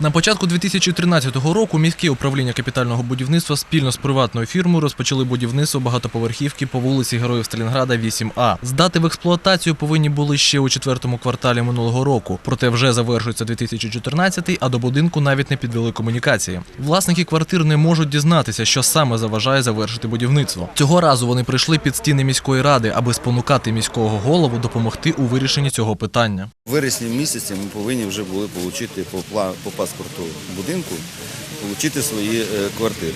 На початку 2013 року міське управління капітального будівництва спільно з приватною фірмою розпочали будівництво багатоповерхівки по вулиці Героїв Сталінграда 8А. Здати в експлуатацію повинні були ще у четвертому кварталі минулого року. Проте вже завершується 2014, а до будинку навіть не підвели комунікації. Власники квартир не можуть дізнатися, що саме заважає завершити будівництво. Цього разу вони прийшли під стіни міської ради, аби спонукати міського голову допомогти у вирішенні цього питання. В вересні місяці ми повинні вже були отримати по, пла- по паспорту будинку отримати свої е, квартири.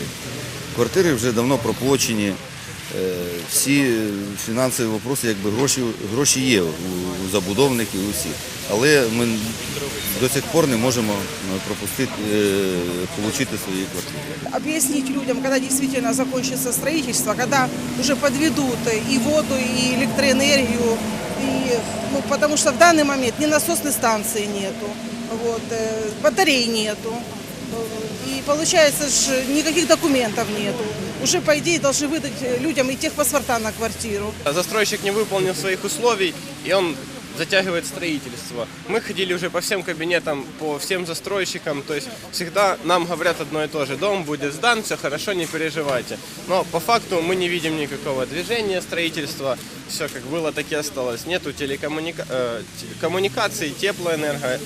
Квартири вже давно проплачені, е, всі фінансові вопроси, якби гроші, гроші є у, у забудовників у всіх. Але ми до сих пор не можемо е, пропустити, отримати свої квартири. объяснить людям, когда действительно закончится строительство, когда уже подведут и воду, и электроэнергию, и, ну, потому что в данный момент ни насосной станции нету, вот, э, батарей нету, э, и получается, ж, никаких документов нету. Уже, по идее, должны выдать э, людям и техпаспорта на квартиру. Застройщик не выполнил своих условий, и он затягивает строительство. Мы ходили уже по всем кабинетам, по всем застройщикам, то есть всегда нам говорят одно и то же, дом будет сдан, все хорошо, не переживайте. Но по факту мы не видим никакого движения строительства, все как было, так и осталось. Нету телекоммуника... э, те- коммуникаций, теплоэнерго,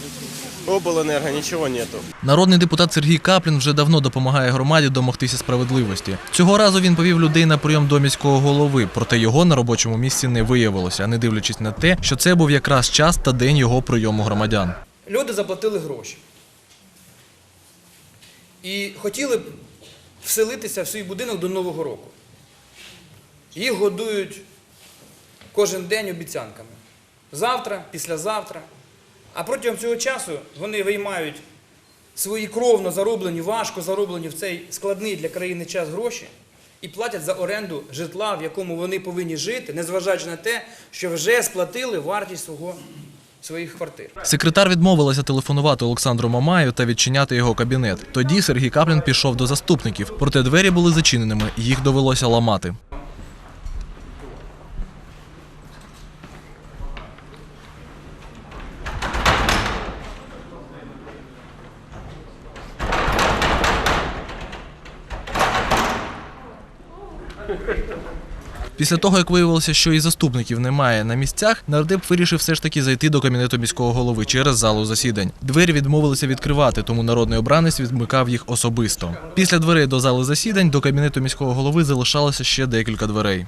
облэнерго, ничего нету. Народний депутат Сергій Каплін вже давно допомагає громаді домогтися справедливості. Цього разу він повів людей на прийом до міського голови, проте його на робочому місці не виявилося, не дивлячись на те, що це був якраз час та день його прийому громадян. Люди заплатили гроші. І хотіли б вселитися в свій будинок до Нового року. Їх годують кожен день обіцянками. Завтра, післязавтра. А протягом цього часу вони виймають свої кровно зароблені, важко зароблені в цей складний для країни час гроші і платять за оренду житла, в якому вони повинні жити, незважаючи на те, що вже сплатили вартість свого, своїх квартир. Секретар відмовилася телефонувати Олександру Мамаю та відчиняти його кабінет. Тоді Сергій Каплін пішов до заступників, проте двері були зачиненими, їх довелося ламати. Після того, як виявилося, що і заступників немає на місцях, нардеп вирішив все ж таки зайти до кабінету міського голови через залу засідань. Двері відмовилися відкривати, тому народний обранець відмикав їх особисто. Після дверей до зали засідань до кабінету міського голови залишалося ще декілька дверей.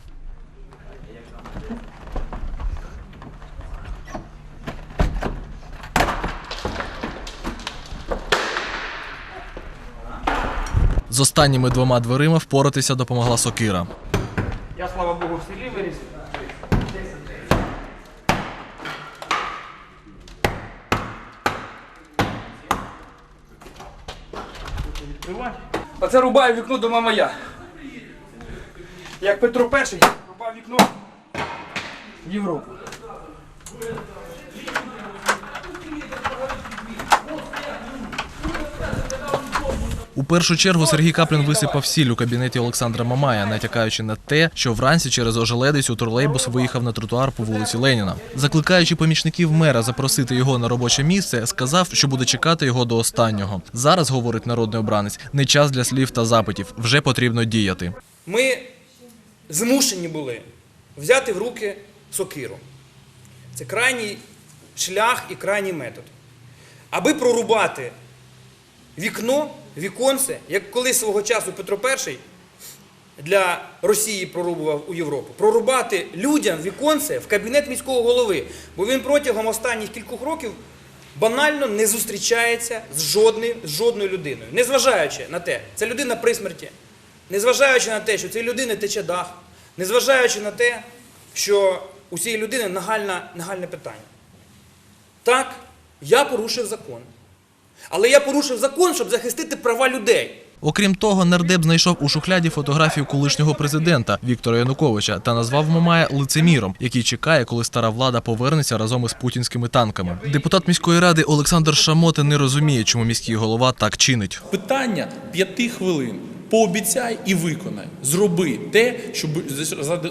З останніми двома дверима впоратися допомогла сокира. Я, слава Богу, в селі виріс. Оце рубаю вікно дома моя. Як Петро І рубав вікно в Європу. У першу чергу Сергій Каплін висипав сіль у кабінеті Олександра Мамая, натякаючи на те, що вранці через ожеледицю тролейбус виїхав на тротуар по вулиці Леніна. Закликаючи помічників мера запросити його на робоче місце, сказав, що буде чекати його до останнього. Зараз, говорить народний обранець, не час для слів та запитів. Вже потрібно діяти. Ми змушені були взяти в руки сокиру. Це крайній шлях і крайній метод. Аби прорубати вікно, віконце, як колись свого часу Петро І для Росії прорубував у Європу, прорубати людям віконце в кабінет міського голови, бо він протягом останніх кількох років банально не зустрічається з жодною, з жодною людиною, незважаючи на те, це людина при смерті, незважаючи на те, що цієї людини тече дах, незважаючи на те, що у цієї людини нагальне питання. Так, я порушив закон. Але я порушив закон, щоб захистити права людей. Окрім того, нардеп знайшов у шухляді фотографію колишнього президента Віктора Януковича та назвав Мамая лицеміром, який чекає, коли стара влада повернеться разом із путінськими танками. Депутат міської ради Олександр Шамота не розуміє, чому міський голова так чинить. Питання п'яти хвилин. Пообіцяй і виконай. Зроби те, щоб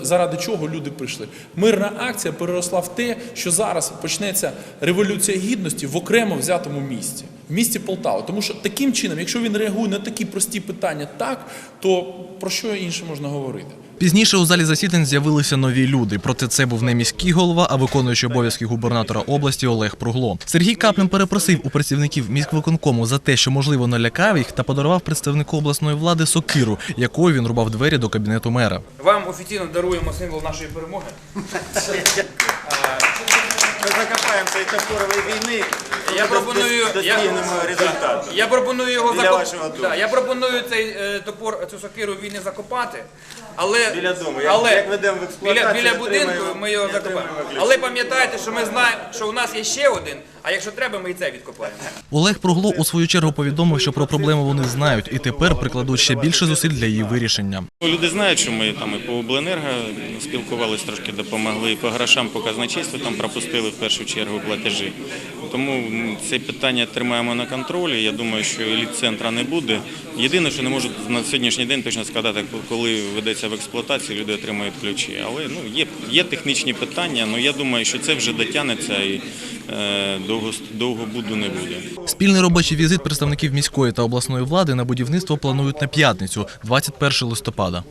заради- чого люди прийшли. Мирна акція переросла в те, що зараз почнеться революція гідності в окремо взятому місті, в місті Полтава. Тому що таким чином, якщо він реагує на такі прості питання так, то про що інше можна говорити? Пізніше у залі засідань з'явилися нові люди. Проте це був не міський голова, а виконуючий обов'язки губернатора області Олег Пругло. Сергій Каплін перепросив у працівників міськвиконкому за те, що можливо налякав їх, та подарував представнику обласної влади сокиру, якою він рубав двері до кабінету мера. Вам офіційно даруємо символ нашої перемоги. Ми закопаємо цей топорової війни. Я пропоную, я, результату. я пропоную його Біля закоп- дому. Да, я пропоную цей е, топор, цю сокиру він не закопати. Але, Біля дому. Як- але як ведемо в експлуатацію, біля, біля будинку ми його закопаємо. Але пам'ятайте, що ми знаємо, що у нас є ще один, а якщо треба, ми і це відкопаємо. Олег Пругло у свою чергу повідомив, що про проблему вони знають і тепер прикладуть ще більше зусиль для її вирішення. Люди знають, що ми там і по обленерго спілкувалися, трошки допомогли, і по грошам по казначейству там пропустили в першу чергу платежі. Тому це питання тримаємо на контролі. Я думаю, що еліт центра не буде. Єдине, що не можу на сьогоднішній день точно сказати, коли ведеться в експлуатацію, люди отримують ключі. Але ну є, є технічні питання. але я думаю, що це вже дотягнеться і е, довго довго буду не буде. Спільний робочий візит представників міської та обласної влади на будівництво планують на п'ятницю, 21 листопада.